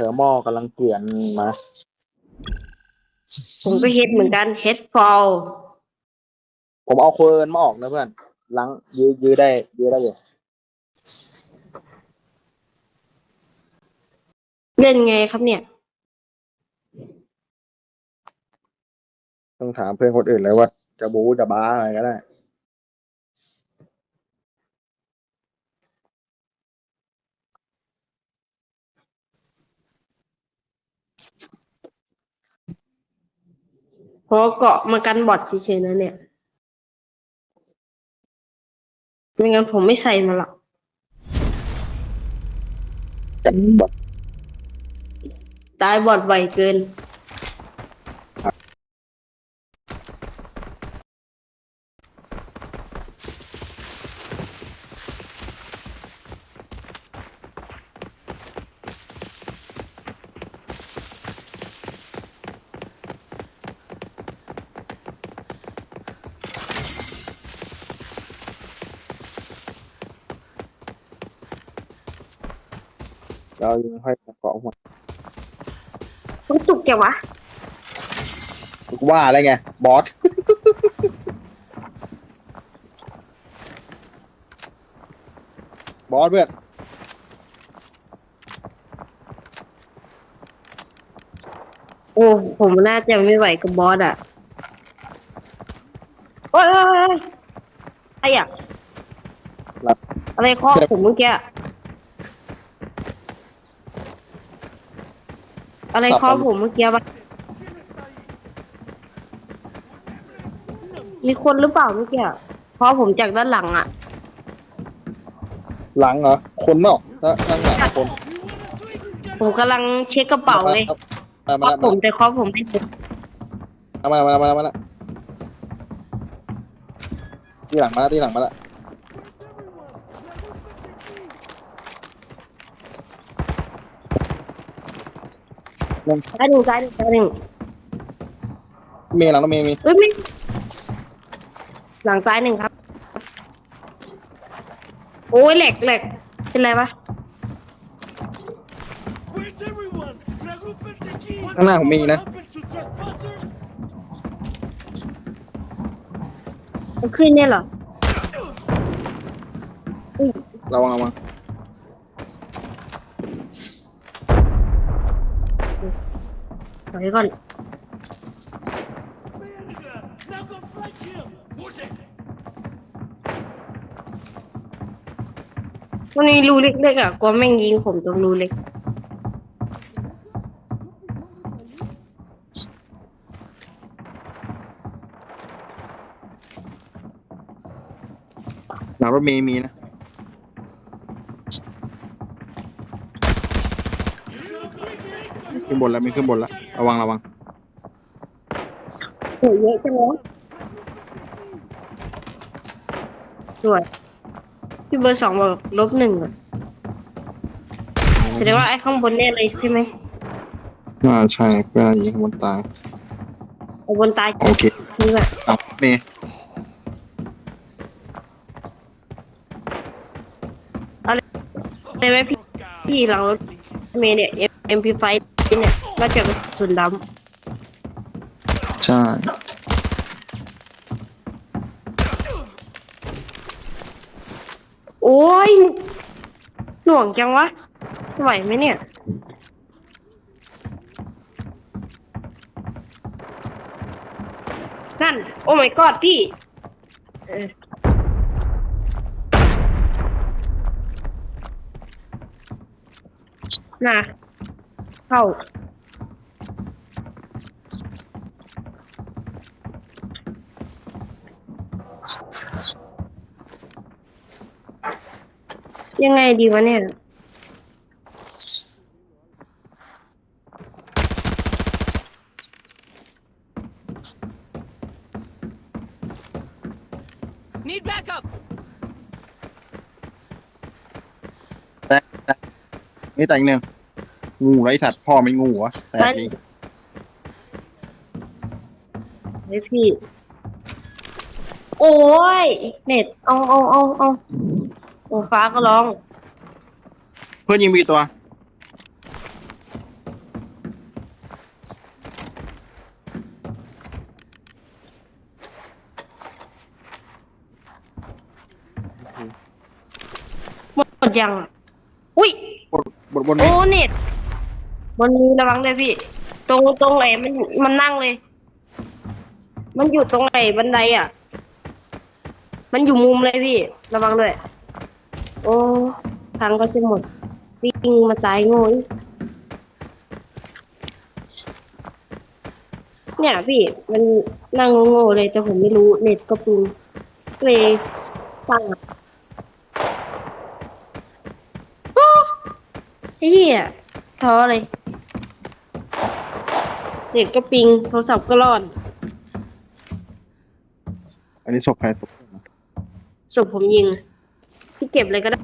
เทอร์โมกำลังเกลื่อนมา ผมก็เฮ็ดเหมือนกันเฮ็ดฟอลผมเอาเคิร์นมาออกนะเพื่อนล้างยื้อยื้อได้ยื้อได้อยู่เล่นไงครับเนี่ย ต้องถามเพื่อนคนอื่นเลยว่า จะบูจะบ้าอะไรก็ได้ เพราะเกาะมากันบอดเฉยๆนะเนี่ย ไม่งั้นผมไม่ใส่มาหรอกกันบอดตายบอดไวเกิน เรายิงค่อยเกาะหัวมันตุกแกวะว่าอะไรไง บอส บอสเพื่อนโอ้ผมน่าจะไม่ไหวกับบอสอะ โอ้ยโอ้ยโอ้ยไอ้อะหลับอะไรเคาะผมเมื่อกี้ อะอะไรเคาะผมเมื่อกี้วะมีคนหรือเปล่าเมื่อกี้อะเคาะผมจากด้านหลังอะ หลังเหรอ คนไม่ออกถ้านั่งหลังคนผมกำลังเช็คกระเป๋าเลยมาเคาะมาผมแต่เคาะผมไม่ถึงมามามามามามามาที่หลังมาแล้วที่หลังมาแล้ วนั่นซ้ายหนึ่งซ้ายหนึ่งซ้ายหนึ่งเมย์หลังน้องเมย์มีเอ้ยไม่หลังซ้ายหนึ่งครับ โอ้ยแหลกแหลกเป็นไรปะ Where's everyone? Reagrupense aquí. ข้างหน้าผมมีนะ Happens to trespassers? มันขึ้นเนี่ยเหรออุ้ยระวังระวัง อยก่อน Verga! Now go flank him! Push it! วันนี้รูเล็กๆอะกลัวแม่งยิงผมตรงรูเล็ก หลังรถเมย์มีนะ ขึ้นบนแล้วมีขึ้นบนแล้ว ระวังระวังโอ้ยเยอะจังวะสวยพี่เบอร์สองบอกลบหนึ่งอะแสดงว่าไอ้ข้างบนแน่เลยใช่ไหมน่าใช่เพื่อนยิงคนตาย ไอ้บนตายโอเคนี่แบบหลังเมย์ได้ไหมพี่พี่หลังรถเมย์เนี่ยเอ็มพีไฟเนี่ย น่าจะเป็นส่วนดใช่ำโอ้ยหน่วงจังวะ ไหวไหมเนี่ย นั่น โอ้ my god พี่เออน่ะเข้า ยังไงดีวะเนี่ย Need backup. นี่แต่อีกหนึ่งงูไรสัตว์พ่อไม่งูเหรอแต่นี่เฮ้ยพี่ โอ้ย เน็ต เอาเอาเอาเอา โอ้ฟ้าก็ร้อง เพื่อนยิงมีตัว หมดยังอุ้ย บนบนบนมีโอ้เน็ตมันี้ระวังเลยพี่ ตรงตรงไหนมันมันนั่งเลย มันอยู่ตรงไหนบันไดอะ มันอยู่มุมเลยพี่ ระวังด้วย โอ้ทางก็จะหมด วิ่งมาตายโง่อีกเนี่ยพี่มันนั่งโง่ๆเลยแต่ผมไม่รู้เน็ตก็ปรุงเลยฟังอะโอ้ไอ้เหี้ยท้อเลยเน็ตก็ปิงโทรศัพท์ก็รอดอันนี้ศพใครตกศพผมยิง ที่เก็บเลยก็ได้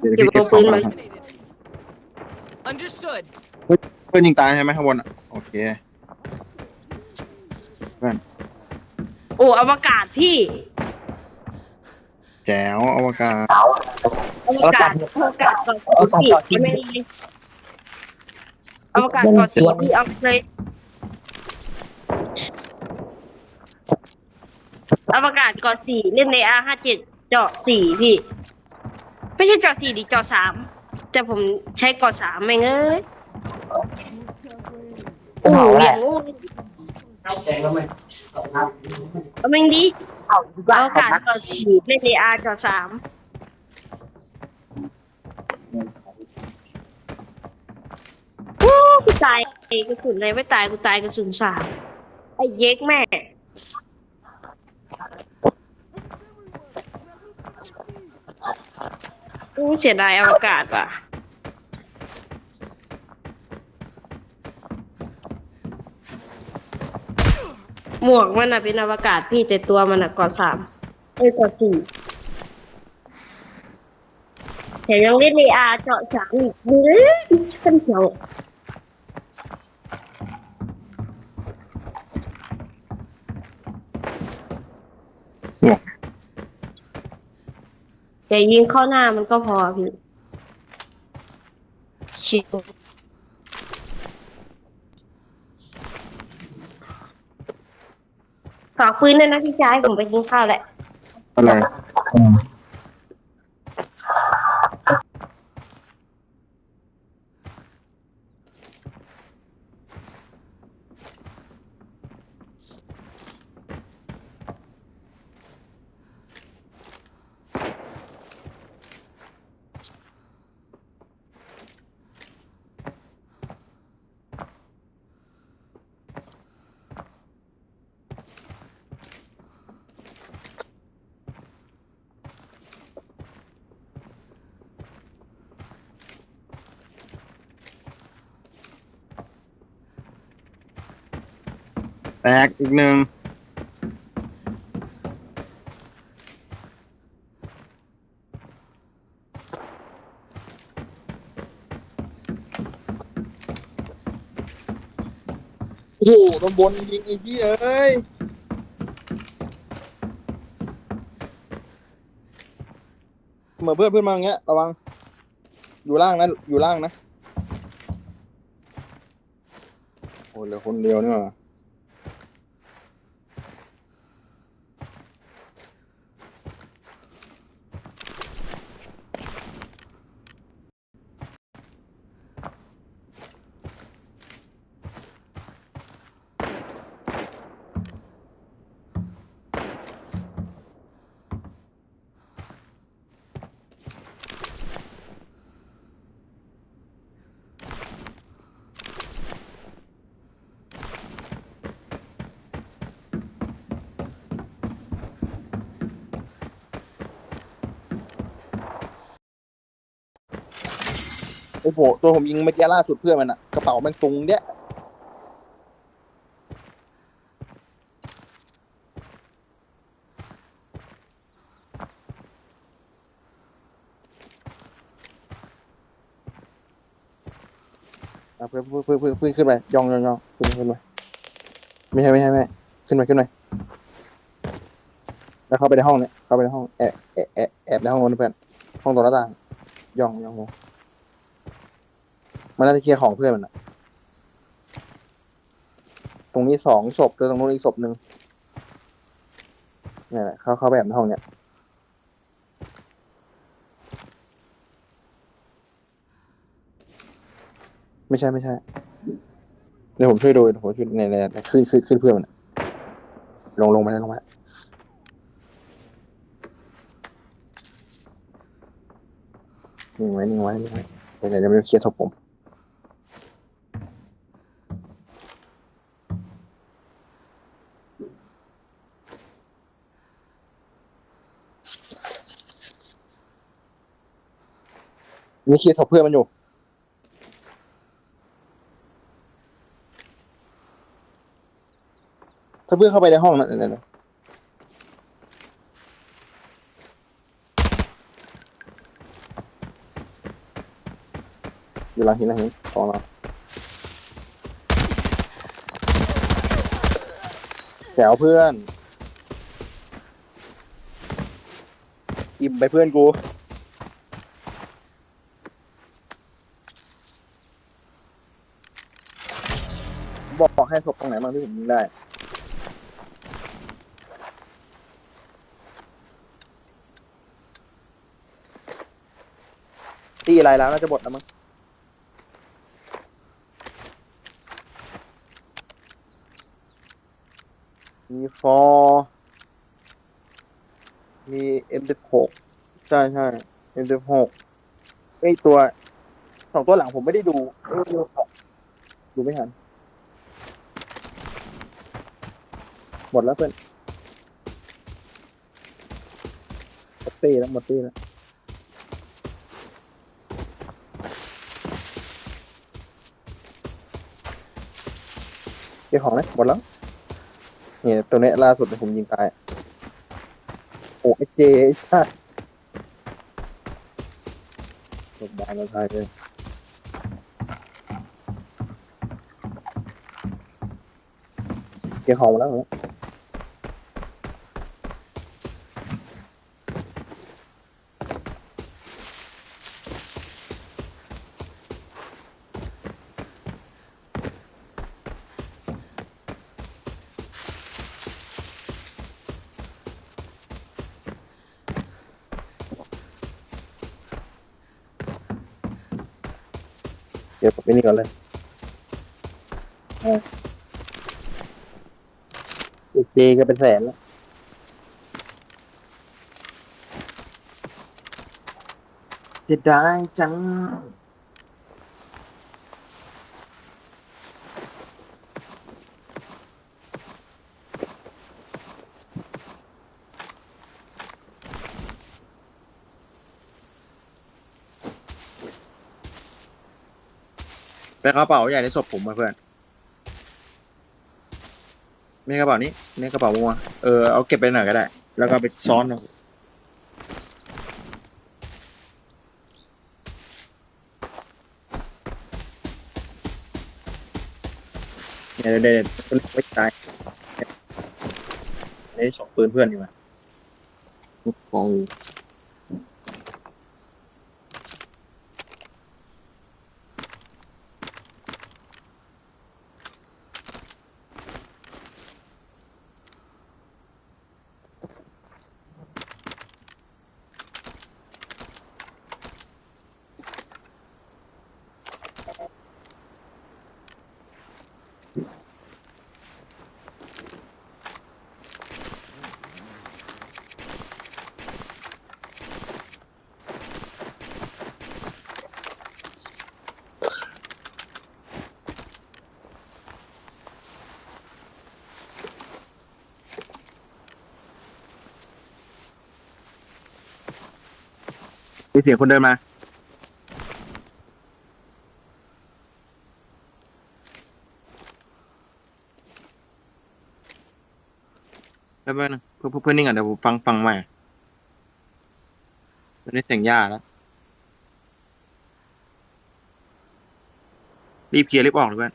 เดี๋ยวเก็บพี่เก็บเอาปืนของมาก่อน Understood. เพื่อนยิงตายใช่ไหมข้างบนอะโอเคเพื่อนโอ้อวกาศพี่แจ๋วอวกาศอวกาศอวกาศก่อนสีไม่ดีอวกาศก่อนสีพี่เอาเลย อวกาศก่อนสี่เล่นในอาห้าเจ็ดเจาะสี่พี่ ไม่ใช่เจาะสี่ดิเจาะสามแต่ผมใช้เกาะสามเองเอ้ยโอ้โหอย่างงูเอาเมงดีอวกาศก่อนสี่เล่นในอาเจาะสามโอ้กูตายกระสุนเลยไม่ตายกูตายกระสุนสามไอ้เย็กแม่ อู้เสียดายอวกาศว่ะ หมวกมันอะเป็นอวกาศพี่แต่ตัวมันอะก่อสามไอ้ยก่อสี่แต่ยังเล่นในอาเจาะสามอีกเฮ้ยขึ้นเขียว หมวก แต่ยิงเข้าหน้ามันก็พอพี่ชิวฝากปืนด้วยนะพี่ชายผมไปกินข้าวแหละอะไร แตกอีกหนึ่งโอ้โหโดนบนยิงไอ้พี่เอ้ย เหมือนเพื่อนเพื่อนมาอย่างเงี้ยระวัง อยู่ล่างนะ อยู่ล่างนะ โอ้เหลือคนเดียวนี่หว่า โอ้โหตัวผมยิงเมื่อกี้ล่าสุดเพื่อนมันอะกระเป๋าแม่งตุงเนี้ยอะเพื่อนเพื่อนเพื่อนเพื่อนขึ้นไปยองยองยองขึ้นไปขึ้นไปไม่ใช่ไม่ใช่ไม่ใช่ขึ้นไปขึ้นไปแล้วเข้าไปในห้องเนี่ยเข้าไปในห้องแอบแอบแอบแอบในห้องนู้นเพื่อนห้องตัวหน้าต่างยองยองลง มันน่าจะเคลียร์ของเพื่อนมันอะตรงนี้สองศพแล้วตรงนู้นอีกศพหนึ่งนี่แหละเขาเขาแบบในห้องเนี้ยไม่ใช่ไม่ใช่ เดี๋ยวผมช่วยดูผมช่วยในในขึ้นขึ้นขึ้นเพื่อนมันลงลงมาแล้วลงมานึ่งไว้หนึ่งไว้หนึ่งไว้เดี๋ยวจะไปเคลียร์ทบผม นี่เคลียร์ทบเพื่อนมันอยู่ ถ้าเพื่อนเข้าไปในห้องนั้นนั่นนะอยู่หลังหินหลังหินของเราแถวเพื่อน อิ่มไปเพื่อนกู ให้ศพตรงไหนบ้างที่ผมยิงได้ ตีอะไรแล้วน่าจะบดแล้วมั้งมีฟอร์มีเอ็มหกใช่ใช่เอ็มหกไอตัวสองตัวหลังผมไม่ได้ดูดูของดูไม่ทัน หมดแล้วเพื่อนหมดตีแล้วหมดตีแล้วเก็บของเลยหมดแล้วเนี่ยตัวเนี้ยล่าสุดเนี่ยผมยิงตายโอ้ไอเจไอ้สัสตบบานมาตายเลยเก็บของมาแล้วเหร เดี๋ยวผมไปนี่ก่อนเลยเออเจก็เป็นแสนแล้วเสียดายจัง ไปกระเป๋าใหญ่ในศพผมมาเพื่อนม่ใช่กระเป๋านี้นี่กระเป๋ามัวเออเอาเก็บไปไหนก็ได้ แล้วก็ไปซ้อนเอาเดี๋ยวเดี๋ยวเดี๋ยวปืนไม่ตายนี่สองปืนเพื่อนดีกว่าลูกกอง มีเสียงคนเดินมาแป๊บนึงเพื่อเพื่อนนิ่งก่อนเดี๋ยวผมฟังฟังใหม่ตอนนี้เสียงย่าแล้ว รีบเคลียร์รีบออกเลยเพื่อน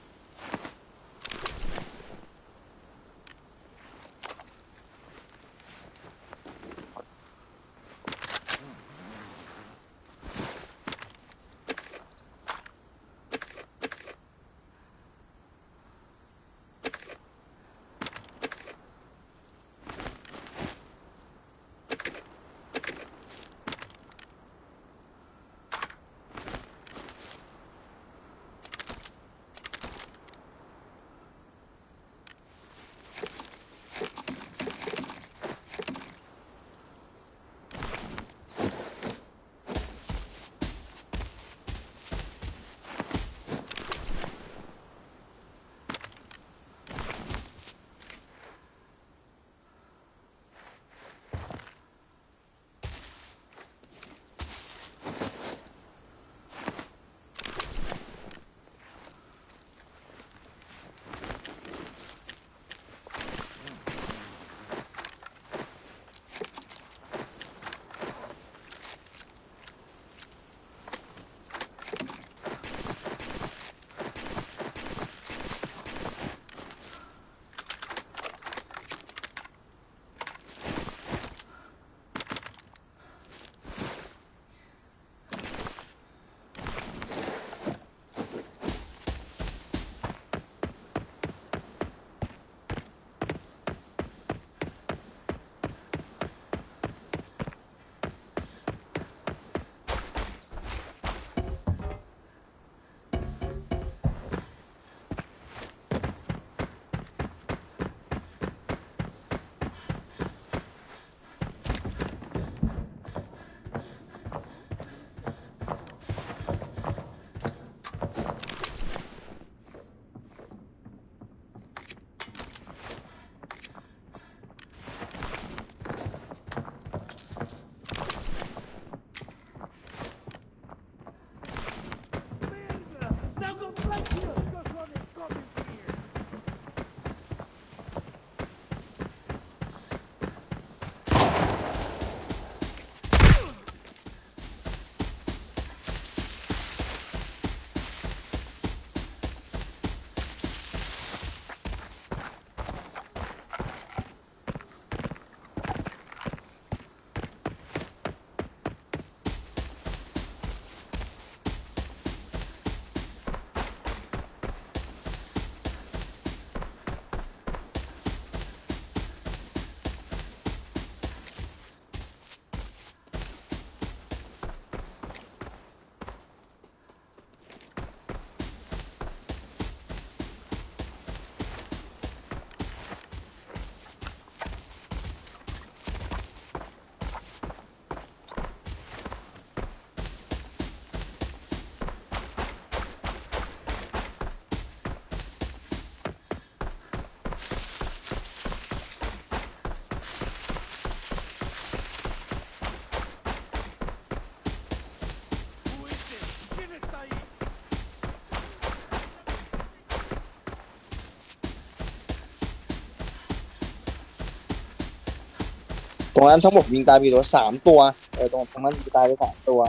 ตรงนั้นทั้งหมดยิงตายไปตัวสามตัว เออตรงตรงนั้นยิงตายไปสามตัว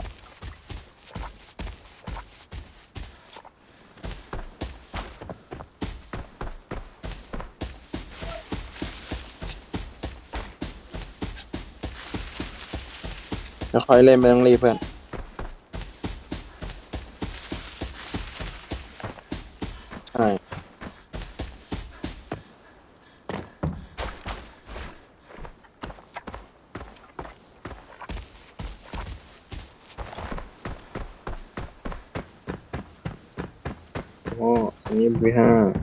จะคอยเล่นไม่ต้องรีบเพื่อน ใช่ โอ้ อัน